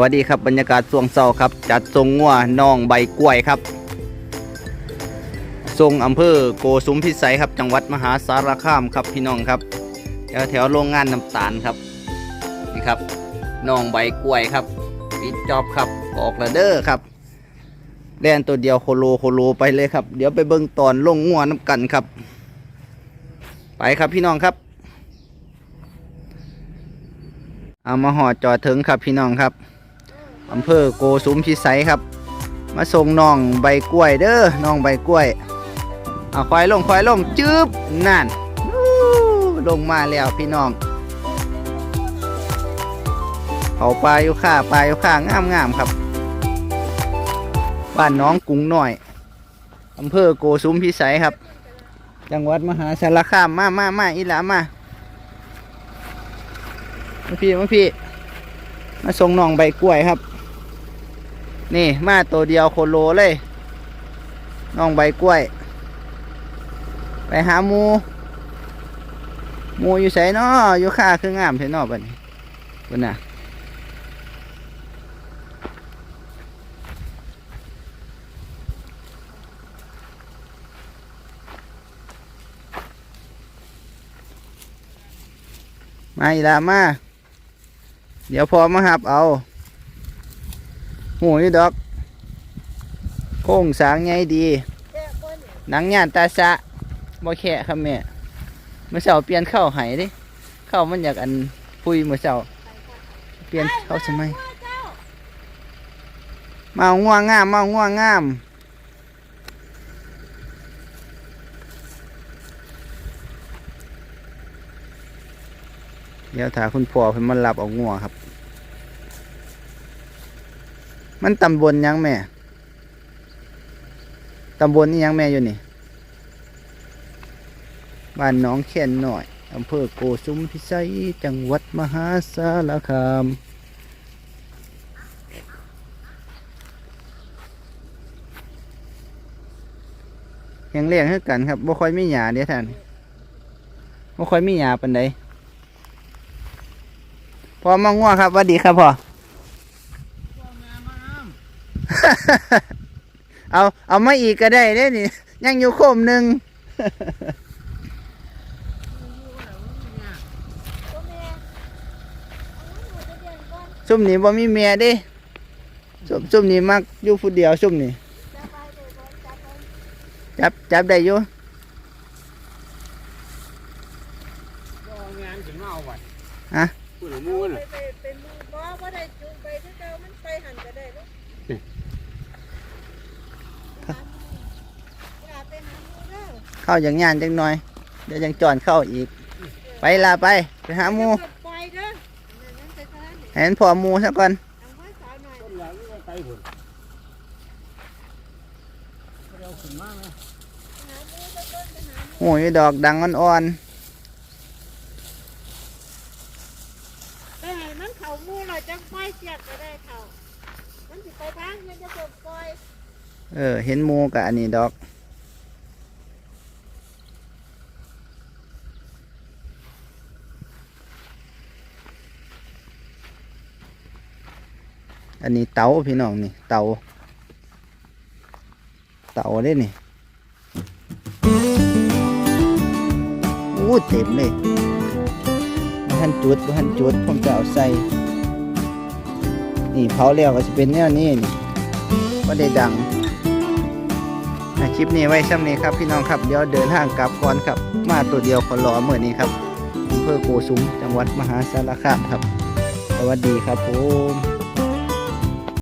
วัสดีครับบรรยากาศช่วงเช้าครับ จัดทรงงัวน้องใบกล้วยครับ ทรงอำเภอโกสุมพิสัยครับ จังหวัดมหาสารคามครับพี่น้องครับแถวแถวโรงงานน้ำตาลครับนี่ครับน้องใบกล้วยครับปิดจอบครับออกระเด้อครับแล่นตัวเดียวโคโลโคโลไปเลยครับ เดี๋ยวไปเบิ่งตอนลงงัวน้ำกันครับ ไปครับพี่น้องครับเอามาห่อจอดถึงครับพี่น้องครับ อำเภอโกสุมพิสัยครับ มาส่งน้องใบกล้วยเด้อน้องใบกล้วยเอาควายลงควายลงจืบนั่นลงมาแล้วพี่น้องเขาปลาอยู่ข้าปลาอยู่ข้างามงามครับ บ้านน้องกรุงหน่อยอำเภอโกสุมพิสัยครับ จังหวัดมหาสารคามมามามาอีหลามามาพี่มาพี่ มาส่งน้องใบกล้วยครับ นี่มาตัวเดียวโคโลเลยน้องใบกล้วย ไปหาหมูหมูอยู่ไสเนาะอยู่ค่าคืองามเท่เนาะบัดนี้บัดน่ะมาอีลามา เดี๋ยวพอมาหับเอา หูยดอก โค้งสางไงดี หนังย่านตาสะบ่แค่ครับแม่เมื่อเช้าเปลี่ยนเข้าไหดิเข้ามันอยากอันพุยเมื่อเช้าเปลี่ยนเข้าสมัยมาเอาง่วงงามมาง่วงงามเดี๋ยวถ้าคุณพ่อเพิ่นมารับเอางัวครับ มันตำบลยังแม่ ตำบลนี่ยังแม่อยู่นี่ บ้านน้องแค่นหน่อย อำเภอโกสุมพิสัย จังหวัดมหาสารคามแข็งแรงคือกันครับ บ่ค่อยมีหยาเดี๋ยวท่าน บ่ค่อยมีหยาปานใดพอมาง่วครับหวัสดีครับพ่อ เอาเอามาอีกก็ได้เด้นี่ ยังอยู่โคมหนึ่งซุ่มนี้บ่มีเมียด้ซุ่มซุ่มนี้มักอยู่ผู้เดียวซุ่มนี้จับจับได้อยู่อาไว้ฮะพูดถึงมูนเป็นมือบ่บ่ได้จูงไปคือเก่ามันไปหันก็ได้ ลูกอย่าไปหาหมูเด้อเข้าอย่างงานจังหน่อย เดี๋ยวยังจอนเข้าอีก ไปลาไป ไปหาหมูอย่าปล่อยเด้อนั่นนั่นจะทานนี่เห็นพอหมูซะก่อนเอาไว้สาวหน่อยต้นยางนี่ไปหุ่นเราขึ้นมาไหมหาหมูจะต้นไปหาหมูหูยดอกดังอ่อนไปให้มันเข้าหมูเราจังปล่อยเสียกก็ได้เข้ามัน สิไปทางมันจะตกปล่อยเออ เห็นหมูกับอันนี้ดอก อันนี้เตาพี่น้องนี่ เตา เตาเด้นี่อู้เต็มเลยบ่ทันจุดบ่ทันจุดผมจะเอาใส่ นี่เผาแล้วก็จะเป็นแนวนี้นี่ก็ได้ดังอะคลิปนี้ไว้ช่ำนี้ครับพี่น้องครับเดี๋ยวเดินทางกลับก่อนครับ มาตัวเดียวคนรอเมื่อนี้ครับอำเภอโกสุมจังหวัดมหาสารคามครับ สวัสดีครับผม